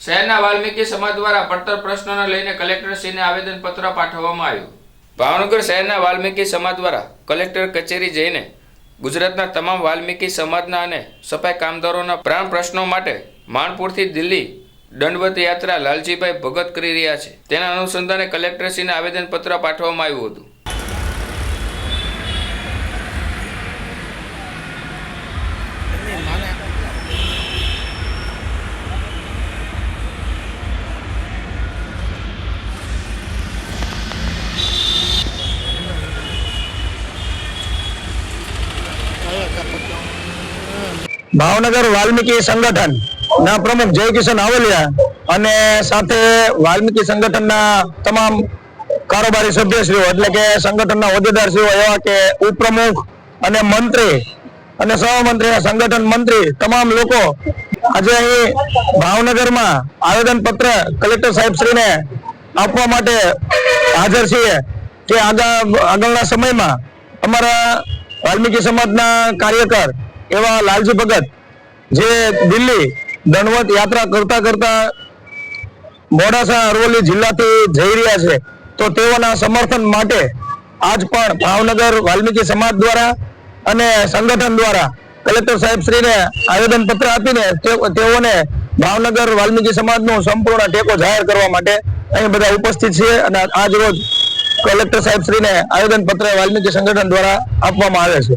શહેરના વાલ્મીકી સમાજ દ્વારા પડતર પ્રશ્નોને લઈને કલેક્ટરશ્રીને આવેદનપત્ર પાઠવવામાં આવ્યું. ભાવનગર શહેરના વાલ્મીકી સમાજ દ્વારા કલેક્ટર કચેરી જઈને ગુજરાતના તમામ વાલ્મીકી સમાજના અને સફાઈ કામદારોના પ્રાણ પ્રશ્નો માટે માણપુરથી દિલ્હી દંડવત યાત્રા લાલજીભાઈ ભગત કરી રહ્યા છે. તેના અનુસંધાને કલેક્ટરશ્રીને આવેદનપત્ર પાઠવવામાં આવ્યું હતું. ભાવનગર વાલ્મીકી સંગઠન ના પ્રમુખ જય કિશન આવલિયા અને સાથે વાલ્મીકી સંગઠનના તમામ કારોબારી સભ્યશ્રીઓ, એટલે કે સંગઠનના હોદ્દેદારશ્રીઓ એવા કે ઉપપ્રમુખ અને મંત્રી અને સહમંત્રી સંગઠન મંત્રી, તમામ લોકો આજે અહીં ભાવનગરમાં આવેદન પત્ર કલેક્ટર સાહેબશ્રીને આપવા માટે હાજર છીએ કે આગળ, આગળના સમયમાં અમારા વાલ્મીકી સમાજના કાર્યકર એવા લાલજી ભગત જે દિલ્હી દંડવત યાત્રા કરતા કરતા મોડાસા અરવલ્લી જિલ્લાથી જઈ રહ્યા છે, તો તેઓના સમર્થન માટે આજ પણ ભાવનગર વાલ્મીકી સમાજ દ્વારા અને સંગઠન દ્વારા કલેક્ટર સાહેબ શ્રીને આવેદન પત્ર આપીને તેઓને ભાવનગર વાલ્મીકી સમાજનો સંપૂર્ણ ટેકો જાહેર કરવા માટે અહીં બધા ઉપસ્થિત છે અને આજ રોજ કલેક્ટર સાહેબ શ્રીને આવેદન પત્ર વાલ્મીકી સંગઠન દ્વારા આપવામાં આવે છે.